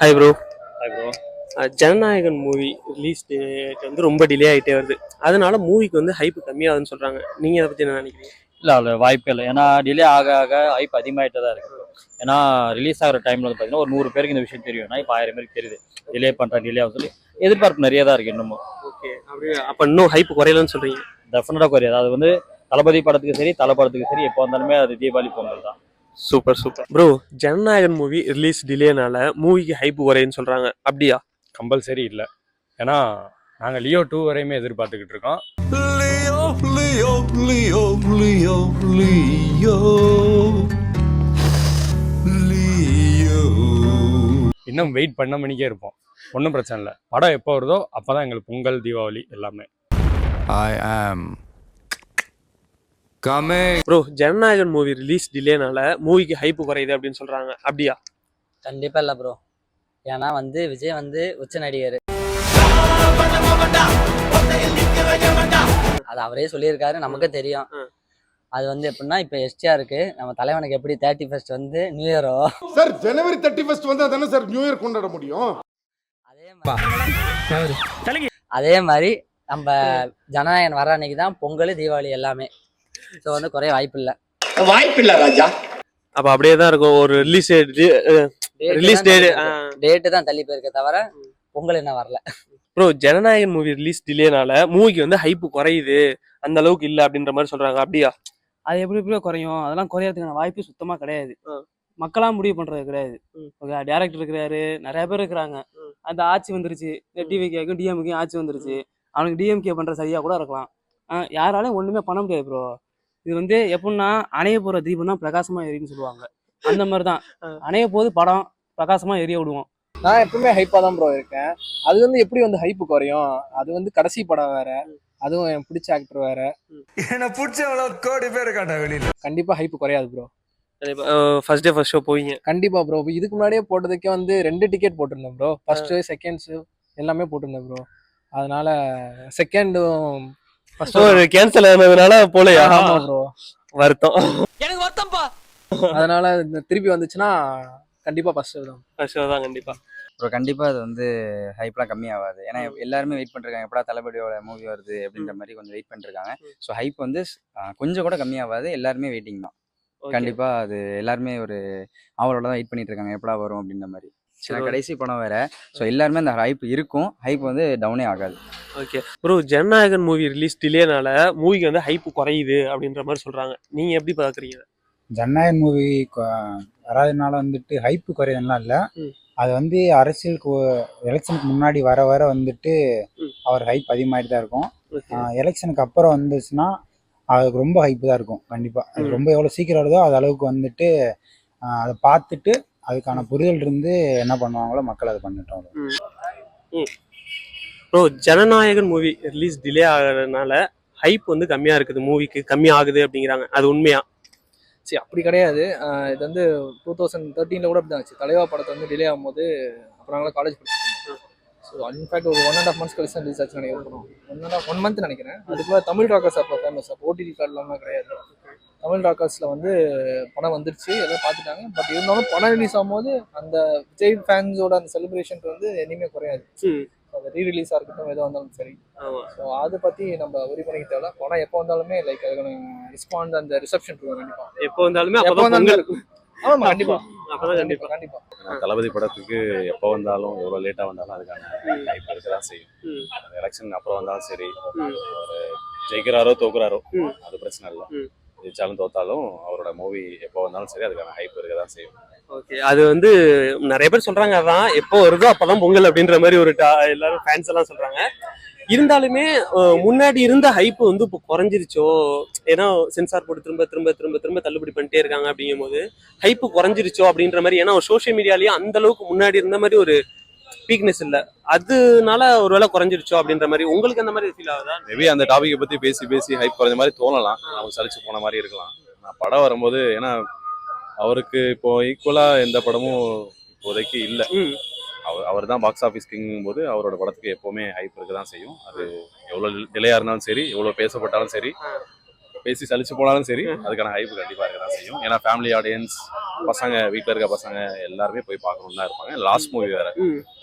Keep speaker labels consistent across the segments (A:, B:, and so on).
A: Hi bro
B: hi bro
A: Jananayagan movie release date வந்து ரொம்ப delay ஆகிட்டே வருது. அதனால மூவிக்கு வந்து ஹைப் கம்மியாகுதுன்னு சொல்றாங்க. நீங்க அதை பத்தி என்ன நினைக்கிறீங்க?
B: இல்லை அதில் வாய்ப்பே இல்லை. ஏன்னா டிலே ஆக ஆக ஹைப் அதிகமாகிட்டே தான் இருக்கு. ஏன்னா ரிலீஸ் ஆகிற டைமில் வந்து பார்த்தீங்கன்னா ஒரு நூறு பேருக்கு இந்த விஷயம் தெரியும். ஏன்னா இப்போ ஆயிரம் பேருக்கு தெரியுது. டிலே பண்ணுறேன் டிலே ஆகும் சொல்லி எதிர்பார்ப்பு நிறைய தான் இருக்கு இன்னமும்.
A: ஓகே அப்படி அப்ப இன்னும் ஹைப் குறையலன்னு சொல்றீங்க?
B: டெஃபினட்டாக குறையாது. அது வந்து தளபதி படத்துக்கு சரி தலை படத்துக்கு சரி எப்போ வந்தாலுமே அது தீபாவளி பொங்கல் தான்.
A: Super super bro Jananayagan movie release டிலேனால மூவிக்கு ஹைப் குறையுன்னு சொல்றாங்க. அப்படியா?
C: கம்பல்சரி இல்லை. ஏன்னா நாங்கள் லியோ டூ வரையுமே எதிர்பார்த்துக்கிட்டு இருக்கோம்.
D: Leo, Leo, Leo, Leo, Leo. Leo.
C: இன்னும் வெயிட் பண்ண மணிக்கே இருப்போம். ஒன்றும் பிரச்சனை இல்லை. படம் எப்போ வருதோ அப்போ தான் எங்களுக்கு பொங்கல் தீபாவளி எல்லாமே.
D: I am coming.
A: Bro Jananayagan movie release டிலேனால மூவிக்கு ஹைப் குறையுது அப்படின்னு சொல்றாங்க. அப்படியா?
E: கண்டிப்பா இல்ல ப்ரோ ஏன்னா வந்து விஜய் வந்து உச்ச நடிகர். அது அவரே சொல்லியிருக்காரு நமக்கு தெரியும். அது வந்து எப்படின்னா இப்போ எஸ்டிஆருக்கு நம்ம தலைவனுக்கு எப்படி தேர்ட்டி ஃபர்ஸ்ட் வந்து நியூ இயரோ
F: சார் ஜனவரி தேர்ட்டி ஃபர்ஸ்ட் வந்தா தானே சார் நியூ இயர் கொண்டாட முடியும்?
E: அதே மாதிரி அதே மாதிரி நம்ம ஜனநாயகன் வர அன்னைக்கு தான் பொங்கல் தீபாவளி எல்லாமே. ஸோ வந்து குறைய வாய்ப்பு இல்லை
A: அப்ப அப்படியே தான் இருக்கும். ஒரு ரிலீஸ் ரிலீஸ் டேட்
E: டேட்டு தான் தள்ளி போயிருக்க. தவிர பொங்கல் என்ன வரல.
A: ப்ரோ ஜனநாயகன் மூவி ரிலீஸ் டிலேனால மூவிக்கு வந்து ஹைப் குறையுது. அந்த அளவுக்கு இல்ல அப்படின்ற மாதிரி சொல்றாங்க. அப்படியா?
G: அது எப்படி எப்படியோ குறையும்? அதெல்லாம் குறையறதுக்கான வாய்ப்பு சுத்தமா கிடையாது. மக்களா முடிவு பண்றது கிடையாது. ஓகே டேரக்டர் இருக்கிறாரு நிறைய பேர் இருக்கிறாங்க. அந்த ஆட்சி வந்துருச்சு. டிவிகேக்கும் டிஎம்கேக்கும் ஆட்சி வந்துருச்சு. அவனுக்கு டிஎம்கே பண்ற சரியா கூட இருக்கலாம். யாராலையும் ஒண்ணுமே பண்ண முடியாது ப்ரோ இது வந்து எப்படின்னா அணைய போற தீபம் தான் பிரகாசமா எரியுன்னு சொல்லுவாங்க. அந்த மாதிரி தான். அணைய போது படம் பிரகாசமா எரிய விடுவோம்.
H: நான் எப்பவுமே ஹைப்பா தான் ப்ரோ இருக்கேன். அது வந்து எப்படி வந்து ஹைப்பு குறையும்? அது வந்து கடைசி படம் வேற. அதுவும் எனக்கு பிடிச்ச ஆக்டர் வேற.
D: என்ன பிடிச்சவளோ கோடி பேர் இருக்காண்டா வெளியில.
H: கண்டிப்பா ஹைப்பு குறையாது bro
A: first day first show போவீங்க.
H: கண்டிப்பா ப்ரோ இதுக்கு முன்னாடியே போட்டதுக்கே வந்து ரெண்டு டிக்கெட் போட்டிருந்தேன் ப்ரோ ஃபர்ஸ்ட் செகண்ட்ஸ் எல்லாமே போட்டிருந்தேன் ப்ரோ அதனால செகண்டும்
A: ஸோ கேன்சல் ஆனதுனால போலையா?
H: ஆமா ப்ரோ
A: வருத்தம்.
H: அதனால திருப்பி வந்துச்சுன்னா கண்டிப்பா ஃபர்ஸ்ட் தான்.
A: ஃபர்ஸ்ட் தான் கண்டிப்பா.
I: ப்ரோ கண்டிப்பாக அது வந்து ஹைப்லாம் கம்மியாகாது. ஏன்னா எல்லாருமே வெயிட் பண்ணிருக்காங்க. எப்படா தளபதியோட மூவி வருது அப்படின்ற மாதிரி கொஞ்சம் வெயிட் பண்ணிருக்காங்க. ஸோ ஹைப் வந்து கொஞ்சம் கூட கம்மியாகாது. எல்லாருமே வெயிட்டிங் தான்.
A: Okay.
I: கண்டிப்பாக அது எல்லாருமே ஒரு அவளோட தான் வெயிட் பண்ணிட்டு இருக்காங்க. எப்படா வரும் அப்படின்ற மாதிரி.
A: Okay.
I: கடைசி படம் வேற. ஸோ எல்லாருமே அந்த ஹைப் இருக்கும். ஹைப் வந்து டவுனே ஆகாது.
A: Okay bro Jananayagan movie release டிலேனால மூவிக்கு வந்து ஹைப் குறையுது அப்படின்ற மாதிரி சொல்றாங்க. நீங்க எப்படி பாக்குறீங்க
J: ஜனநாயகன் மூவி வராதனால வந்துட்டு ஹைப்பு குறையதுலாம் இல்லை. அது வந்து அரசியலுக்கு எலெக்ஷனுக்கு முன்னாடி வர வர வந்துட்டு. அவர் ஹைப் அதிகமாகிட்டு தான் இருக்கும். எலெக்ஷனுக்கு அப்புறம் வந்துச்சுன்னா அதுக்கு ரொம்ப ஹைப்பு தான் இருக்கும். கண்டிப்பாக. ரொம்ப எவ்வளோ சீக்கிரம் வருதோ அது அளவுக்கு வந்துட்டு அதை பார்த்துட்டு அதுக்கான புரிதல் இருந்து என்ன பண்ணுவாங்களோ மக்கள் அதை பண்ணிட்டோம்
A: bro Jananayagan movie release delay ஆகிறதுனால ஹைப் வந்து கம்மியா இருக்குது. மூவிக்கு கம்மி ஆகுது அப்படிங்கிறாங்க. அது உண்மையா?
H: சரி அப்படி கிடையாது. இது வந்து டூ தௌசண்ட் தேர்ட்டீனில் கூட அப்படி தான் ஆச்சு. தலைவா படத்தை வந்து டிலே ஆகும்போது அப்புறம் நாங்களாம் காலேஜ் படிச்சிருக்கோம் ஸோ இன்ஃபேக்ட் ஒரு ஒன் அண்ட் ஆஃப் மந்த்ஸ் கழிச்சு ரிலீஸ் ஆச்சு நினைக்கிறேன். One and half one month நினைக்கிறேன். அதுக்குள்ள தமிழ் ராக்கர்ஸ் அப்போ ஃபேமஸ் அப்போ ஓடிடி கார்டெலாம் கிடையாது. தமிழ் ராக்கர்ஸில் வந்து படம் வந்துருச்சு எல்லாம் பார்த்துட்டாங்க. பட் இருந்தாலும் படம் ரிலீஸ் ஆகும்போது அந்த விஜய் ஃபேன்ஸோட அந்த செலிப்ரேஷன் வந்து இனிமே குறையாது.
A: ம்.
H: அது ரீ ரிலீஸாக இருக்கட்டும் எதுவாக இருந்தாலும் சரி.
A: ஆமா.
H: ஸோ அதை பற்றி நம்ம ஒரி பண்ணிக்க தேவை படம் எப்போ வந்தாலுமே லைக் அதுக்கான ரெஸ்பாண்ட் அந்த ரிசப்ஷன் இருக்கும் கண்டிப்பாக
A: எப்போ வந்தாலுமே
H: எப்போ வந்தாலும் ஆமா கண்டிப்பா.
A: அப்பதான் கண்டிப்பா
H: கண்டிப்பா.
C: தளபதி படத்துக்கு எப்போ வந்தாலும் எவ்வளோ லேட்டாக வந்தாலும் அதுக்கான ஹைப் இருக்க தான் செய்யும்.
A: ம்.
C: எலெக்ஷன் அப்புறம் வந்தாலும் சரி
A: ம்.
C: ஒரு ஜெயிக்கிறாரோ தோக்குறாரோ. அது பிரச்சனை இல்லை.
A: ம்.
C: ஜெயிச்சாலும் தோத்தாலும் அவரோட மூவி எப்போ வந்தாலும் சரி அதுக்கான ஹைப் இருக்க தான் செய்யும்.
A: ஓகே அது வந்து நிறைய பேர் சொல்றாங்க அதான் எப்போ வருதோ அப்பதான் பொங்கல் அப்படின்ற மாதிரி ஒரு டா- எல்லாரும் ஃபேன்ஸ் எல்லாம் சொல்றாங்க. இருந்தாலுமே முன்னாடி இருந்த ஹைப் வந்து இப்போ குறைஞ்சிருச்சோ? ஏன்னா சென்சார் போட்டு திரும்ப திரும்ப திரும்ப திரும்ப தள்ளுபடி பண்ணிட்டே இருக்காங்க அப்படிங்கும் போது ஹைப்பு குறைஞ்சிருச்சோ அப்படின்ற மாதிரி ஏன்னா சோஷியல் மீடியாலயும் அந்த அளவுக்கு முன்னாடி இருந்த மாதிரி ஒரு வீக்னஸ் இல்ல. அதனால ஒருவேளை குறைஞ்சிருச்சோ அப்படின்ற மாதிரி உங்களுக்கு அந்த மாதிரி ஃபீல் ஆகுதா?
C: மேபி அந்த டாபிக்கை பத்தி பேசி பேசி ஹைப் குறைஞ்ச மாதிரி தோணலாம். அவங்க சலிச்சு போன மாதிரி இருக்கலாம். நான் படம் வரும்போது ஏன்னா அவருக்கு இப்போ ஈக்குவலா எந்த படமும் இப்போதைக்கு இல்லை. அவர் அவர் தான் பாக்ஸ் ஆஃபீஸ் கிங்கும் போது அவரோட படத்துக்கு எப்பவுமே ஹைப் இருக்க தான் செய்யும். அது எவ்வளோ டிலேயா இருந்தாலும் சரி எவ்வளோ பேசப்பட்டாலும் சரி பேசி சலிச்சு போனாலும் சரி அதுக்கான ஹைப் கண்டிப்பா இருக்க தான் செய்யும். ஏன்னா ஃபேமிலி ஆடியன்ஸ் பசங்க வீட்டில் இருக்க பசங்க எல்லாருமே போய் பார்க்கணும்னு தான் இருப்பாங்க. லாஸ்ட் மூவி வேற.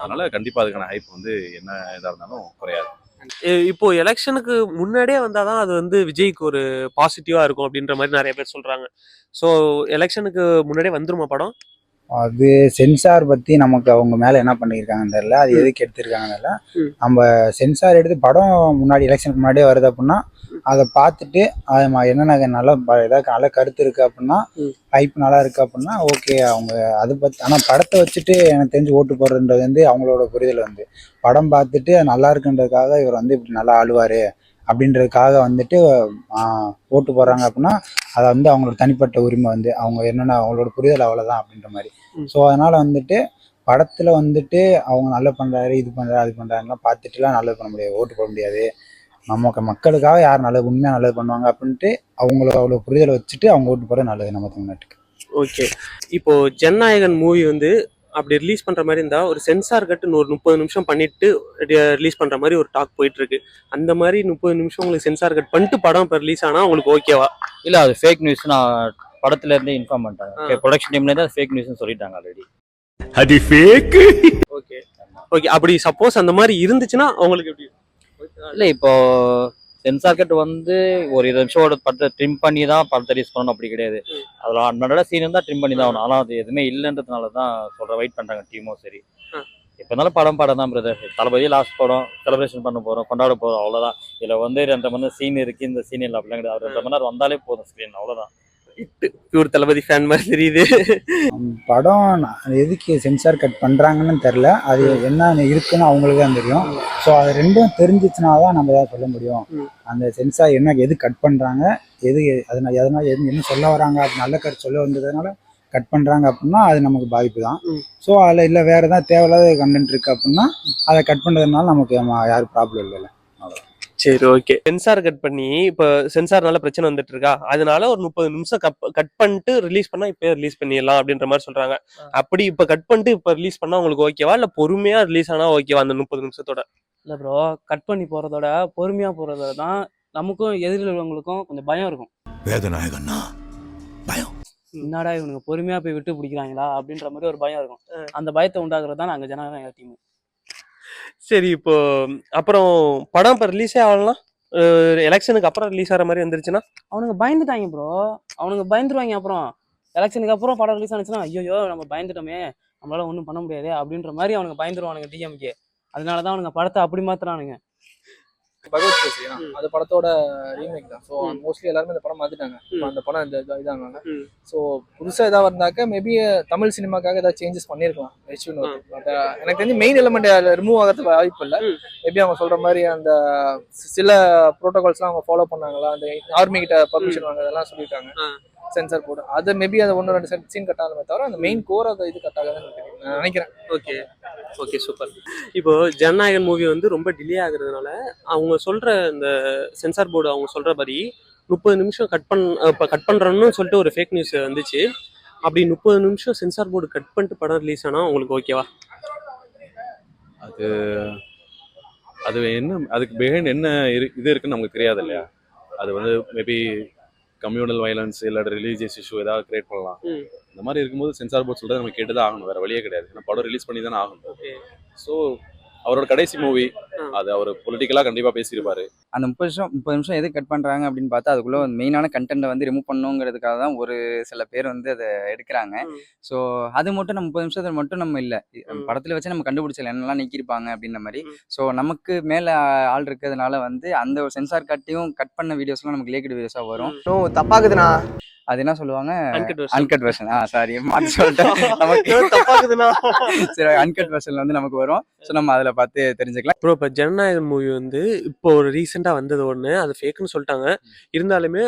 C: அதனால கண்டிப்பா அதுக்கான ஹைப் வந்து என்ன இதாக இருந்தாலும் குறையாது.
A: இப்போ எலெக்ஷனுக்கு முன்னாடியே வந்தாதான் அது வந்து விஜய்க்கு ஒரு பாசிட்டிவா இருக்கும் அப்படின்ற மாதிரி நிறைய பேர் சொல்றாங்க. ஸோ எலெக்ஷனுக்கு முன்னாடியே வந்துருமா படம்?
J: அது சென்சார் பத்தி நமக்கு அவங்க மேல என்ன பண்ணியிருக்காங்கன்னு தெரியல அது. எதுக்கு எடுத்திருக்காங்கன்னு தெரியல
A: ம்.
J: நம்ம சென்சார் எடுத்து படம் முன்னாடி எலெக்ஷனுக்கு முன்னாடியே வருது அப்படின்னா அதை பார்த்துட்டு அது என்னென்ன நல்ல ஏதாவது நல்ல கருத்து இருக்கு அப்படின்னா. ஹைப் நல்லா இருக்கு அப்படின்னா ஓகே அவங்க அதை பத்தி ஆனா படத்தை வச்சுட்டு எனக்கு தெரிஞ்சு ஓட்டு போடுறதுன்றது வந்து அவங்களோட புரிதல் வந்து படம் பார்த்துட்டு நல்லா இருக்குன்றதுக்காக இவர் வந்து இப்படி நல்லா ஆளுவாரு அப்படின்றதுக்காக வந்துட்டு ஓட்டு போடுறாங்க அப்படின்னா அதை வந்து அவங்களோட தனிப்பட்ட உரிமை வந்து அவங்க என்னென்ன அவங்களோட புரிதல் அவ்வளோதான் அப்படின்ற மாதிரி. ஸோ அதனால வந்துட்டு படத்துல வந்துட்டு அவங்க நல்லா பண்றாரு இது பண்றாரு அது பண்றாருலாம் பார்த்துட்டுலாம் நல்லது பண்ண முடியாது ஓட்டு போட முடியாது. நமக்கு மக்களுக்காக யார் நல்லது உண்மையாக நல்லது பண்ணுவாங்க அப்படின்ட்டு அவங்கள அவ்வளோ புரிதலை வச்சுட்டு அவங்க ஓட்டு போகிறது நல்லது நம்ம தமிழ்நாட்டுக்கு.
A: ஓகே. இப்போ ஜனநாயகன் மூவி வந்து அப்படி ரிலீஸ் பண்ற மாதிரி இருந்தா ஒரு சென்சார் கட்டு ஒரு முப்பது நிமிஷம் பண்ணிட்டு ரிலீஸ் பண்ற மாதிரி ஒரு டாக் போயிட்டு இருக்கு அந்த மாதிரி முப்பது நிமிஷம் உங்களுக்கு சென்சார் கட் பண்ணிட்டு படம் இப்போ ரிலீஸ் ஆனா உங்களுக்கு ஓகேவா
B: இல்ல அது ஃபேக் நியூஸ் நான் படத்துல இருந்தே இன்ஃபார்ம் பண்ணிட்டாங்க. ப்ரொடக்ஷன் டீம்ல இருந்து ஃபேக் நியூஸ்னு சொல்லிட்டாங்க ஆல்ரெடி
D: அது ஃபேக்
A: ஓகே ஓகே அப்படி சப்போஸ் அந்த மாதிரி இருந்துச்சுன்னா அவங்களுக்கு எப்படி?
B: இல்ல இப்போ சென்சார் கட் வந்து ஒரு இருபது நிமிஷம் படத்தை ட்ரிம் பண்ணி தான் படத்தை ரிலீஸ் பண்ணணும் அப்படி கிடையாது. அதுல அன்னோட சீன் இருந்தா ட்ரிம் பண்ணி தான் ஆகணும். ஆனா அது எதுவுமே இல்லைன்றதுனால தான் சொல்ற வெயிட் பண்றாங்க டீமும் சரி. இப்போ இருந்தாலும் படம் படம் தான் பிரதர் தளபதி லாஸ்ட் படம் செலிப்ரேஷன் பண்ண போறோம். கொண்டாட போறோம். அவ்வளவுதான். இதுல வந்து ரெண்டு மணி நேரம் சீன் இருக்கு. இந்த சீன் இல்லை அப்படிலாம் கிடையாது. அவர் ரெண்டு மணி நேரம் வந்தாலே போதும் ஸ்க்ரீன் அவ்வளவுதான்.
A: பியூர் தளபதி ஃபேன் மாதிரி தெரியுது.
J: படம் எதுக்கு சென்சார் கட் பண்ணுறாங்கன்னு தெரில அது என்ன இருக்குன்னு அவங்களுக்கு தான் தெரியும். ஸோ அது ரெண்டும் தெரிஞ்சிச்சுனா தான் நம்ம ஏதாவது சொல்ல முடியும். அந்த சென்சார் என்ன எது கட் பண்ணுறாங்க எது அதனால் எதனால் எது என்ன சொல்ல வராங்க? நல்ல கருத்து சொல்ல வந்ததுனால கட் பண்ணுறாங்க அப்படின்னா அது நமக்கு பாதிப்பு தான். ஸோ அதில் இல்லை வேறு ஏதாவது தேவையில்லாத கண்டென்ட் இருக்குது அப்படின்னா அதை கட் பண்ணுறதுனால நமக்கு யாரும் ப்ராப்ளம் இல்லைல்ல.
A: சரி ஓகே சென்சார் கட் பண்ணி இப்போ சென்சார்னால பிரச்சனை வந்துட்டு இருக்கா அதனால ஒரு முப்பது நிமிஷம் கட் பண்ணிட்டு ரிலீஸ் பண்ணா இப்பயே ரிலீஸ் பண்ணிடலாம் அப்படின்ற மாதிரி சொல்றாங்க. அப்படி இப்ப கட் பண்ணிட்டு இப்ப ரிலீஸ் பண்ணா உங்களுக்கு ஓகேவா இல்ல பொறுமையா ரிலீஸ் ஆனா ஓகேவா அந்த முப்பது நிமிஷத்தோட?
G: இல்லை ப்ரோ கட் பண்ணி போகிறதோட பொறுமையாக போகிறதோட தான் நமக்கும் எதிரில் உள்ளவங்களுக்கும் கொஞ்சம் பயம் இருக்கும்.
D: வேதநாயகண்ணா பயம்.
G: என்னடா இவனுங்க பொறுமையாக போய் விட்டு பிடிக்கிறாங்களா அப்படின்ற மாதிரி ஒரு பயம் இருக்கும். அந்த பயத்தை உண்டாக்குறது தான் நாங்கள் ஜனநாயக டீம்
A: சரி இப்போ அப்புறம் படம் இப்போ ரிலீஸே ஆகலாம் எலெக்ஷனுக்கு அப்புறம் ரிலீஸ் ஆகிற மாதிரி வந்துருச்சுன்னா?
G: அவனுங்க பயந்துட்டாங்க ப்ரோ அவனுங்க பயந்துருவாங்க அப்புறம். எலெக்ஷனுக்கு அப்புறம் படம் ரிலீஸ் ஆனிச்சுன்னா ஐயோ நம்ம பயந்துட்டோமே. நம்மளால ஒன்றும் பண்ண முடியாது அப்படின்ற மாதிரி அவனுங்க பயந்துருவானுங்க டிஎம்கே அதனால தான் அவனுங்க படத்தை அப்படி மாத்துறானுங்க.
H: பகவத் பேசியா. அது படத்தோட ரீமேக் தான். ஸோ. மோஸ்ட்லி எல்லாருமே இந்த படம் மாத்திட்டாங்க. அந்த படம் இந்த இதா- இதாங்க. ஸோ புதுசா ஏதாவது இருந்தாக்க மேபி தமிழ் சினிமாக்காக ஏதாவது சேஞ்சஸ் பண்ணிருக்கலாம். பட் எனக்கு தெரிஞ்சு மெயின் எலிமெண்ட் ரிமூவ் ஆகிறதுக்கு வாய்ப்பு இல்லை. மேபி அவங்க சொல்ற மாதிரி அந்த சில ப்ரோட்டோகால்ஸ்லாம் அவங்க ஃபாலோ பண்ணாங்களா? அந்த ஆர்மி கிட்ட பர்மிஷன் வாங்க அதெல்லாம்
A: ஆ.
H: சென்சார் போர்டு அது மேபி அதை ஒன்று ரெண்டு சீன் கட் ஆகுமே தவிர அந்த மெயின் கோர் அதை இது கட் ஆகாதுன்னு நினைக்கிறேன்.
A: ஓகே. ஓகே சூப்பர் இப்போ ஜனநாயகன் மூவி வந்து ரொம்ப டிலே ஆகுறதுனால அவங்க சொல்ற இந்த சென்சார் போர்டு அவங்க சொல்றபடி முப்பது நிமிஷம் கட் பண் இப்போ கட் பண்றோம்னு சொல்லிட்டு ஒரு ஃபேக் நியூஸ் வந்துச்சு. அப்படி முப்பது நிமிஷம் சென்சார் போர்டு கட் பண்ணிட்டு படம் ரிலீஸ் ஆனா உங்களுக்கு ஓகேவா
C: அது அது என்ன அதுக்கு பிஹைண்ட் என்ன இரு இது இருக்குன்னு நமக்கு தெரியாது இல்லையா அது வந்து மேபி கம்யூனல் வயலன்ஸ் இல்லை ரிலீஜியஸ் இஷ்யூ ஏதாவது கிரியேட் பண்ணலாம். இந்த மாதிரி இருக்கும்போது சென்சார் போர்ட் சொல்றது நம்ம கேட்டு தான் ஆகணும் வேற வழியே கிடையாது ஏன்னா படம் ரிலீஸ் பண்ணி தானே ஆகணும் ஸோ அவரோட கடைசி மூவி. அது அவர் பொலிட்டிக்கலாக கண்டிப்பாக பேசியிருப்பாரு.
I: அந்த முப்பது நிமிஷம் முப்பது நிமிஷம் எது கட் பண்ணுறாங்க அப்படின்னு பார்த்தா அதுக்குள்ளே மெயினான கண்டென்ட்டை வந்து ரிமூவ் பண்ணணுங்கிறதுக்காக தான் ஒரு சில பேர் வந்து அதை எடுக்கிறாங்க. ஸோ அது மட்டும் நம்ம முப்பது நிமிஷத்தில் மட்டும் நம்ம இல்லை. படத்தில் வச்சு நம்ம கண்டுபிடிச்சல என்னெல்லாம் நீக்கியிருப்பாங்க அப்படின்ற மாதிரி. ஸோ நமக்கு மேலே ஆள் இருக்கிறதுனால வந்து அந்த ஒரு சென்சார் கட்டையும் கட் பண்ண வீடியோஸ்லாம் நமக்கு லேக்கட் வீடியோஸாக வரும்.
E: தப்பாக்குதுண்ணா
I: அது என்ன சொல்லுவாங்க?
A: Uncut version.
I: அன்கட் வெர்ஷன் ஆ சாரி மாற்றி சொல்லிட்டேன். நமக்கு
A: தப்பாக்குதுண்ணா
I: சரி அன்கட் வெர்ஷனில் வந்து நமக்கு வரும். ஸோ நம்ம அதில் பார்த்து தெரிஞ்சுக்கலாம்.
A: ப்ரோ இப்போ ஜனநாயகன் மூவி வந்து இப்போ ஒரு ரீசெண்டாக வந்தது ஒன்று அது ஃபேக்குன்னு சொல்லிட்டாங்க. இருந்தாலுமே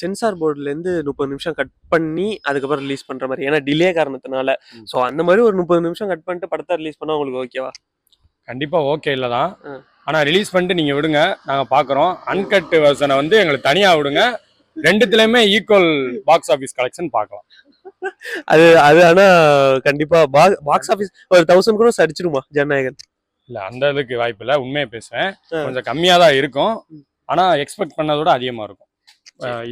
A: சென்சார் போர்டுலேருந்து முப்பது நிமிஷம் கட் பண்ணி அதுக்கப்புறம் ரிலீஸ் பண்ணுற மாதிரி. ஏன்னா டிலே காரணத்தினால. ஸோ அந்த மாதிரி ஒரு முப்பது நிமிஷம் கட் பண்ணிட்டு படத்தை ரிலீஸ் பண்ணால் உங்களுக்கு ஓகேவா
K: கண்டிப்பா ஓகே இல்லை தான்.
A: ஆ.
K: ஆனா ரிலீஸ் பண்ணிட்டு நீங்க விடுங்க. நாங்க பாக்குறோம். அன்கட் வெர்ஷனை வந்து எங்களுக்கு தனியா விடுங்க. ரெண்டுத்துலயுமே ஈக்குவல் பாக்ஸ் ஆபீஸ் கலெக்ஷன் பார்க்கலாம்.
A: அது அது ஆனால் கண்டிப்பாக பாக்ஸ் ஆஃபீஸ் ஒரு தௌசண்ட் கூட அடிச்சிருமா ஜனநாயகன்?
K: இல்ல அந்த இதுக்கு வாய்ப்பு இல்லை. உண்மையை பேசுவேன். கொஞ்சம் கம்மியா தான் இருக்கும். ஆனா எக்ஸ்பெக்ட் பண்ணதோட அதிகமா இருக்கும்.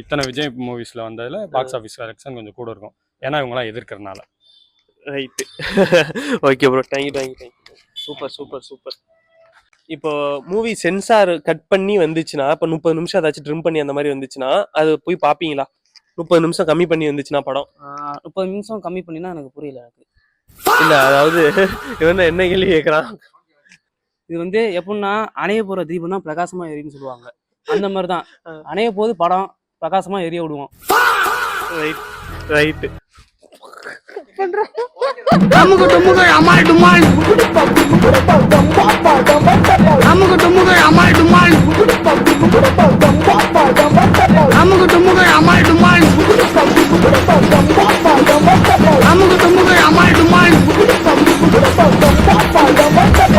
K: இத்தனை விஜய் மூவிஸ்ல வந்ததுல பாக்ஸ் ஆபீஸ் கலெக்ஷன் கொஞ்சம் கூட இருக்கும். ஏன்னா இவங்களாம் எதிர்க்கிறனால.
A: Right okay bro thank you thank you thank you super super super இப்போ மூவி சென்சார் கட் பண்ணி வந்துச்சுன்னா இப்போ முப்பது நிமிஷம் ஏதாச்சும் ட்ரிம் பண்ணி அந்த மாதிரி வந்துச்சுன்னா அது போய் பார்ப்பீங்களா முப்பது நிமிஷம் கம்மி பண்ணி வந்துச்சுன்னா படம்.
G: முப்பது நிமிஷம் கம்மி பண்ணினா எனக்கு புரியல எனக்கு.
A: இல்ல அதாவது இவன் என்ன கேள்வி கேட்கறான்
G: இது வந்து எப்படின்னா அணைய போற தீபம் தான் பிரகாசமா எரியும்னு சொல்லுவாங்க. அந்த மாதிரி தான் அணைய போது படம் பிரகாசமா எரிய விடுவோம்.
A: ரைட் ரைட்
F: அமுகு டுமுகு அமால் டுமால்.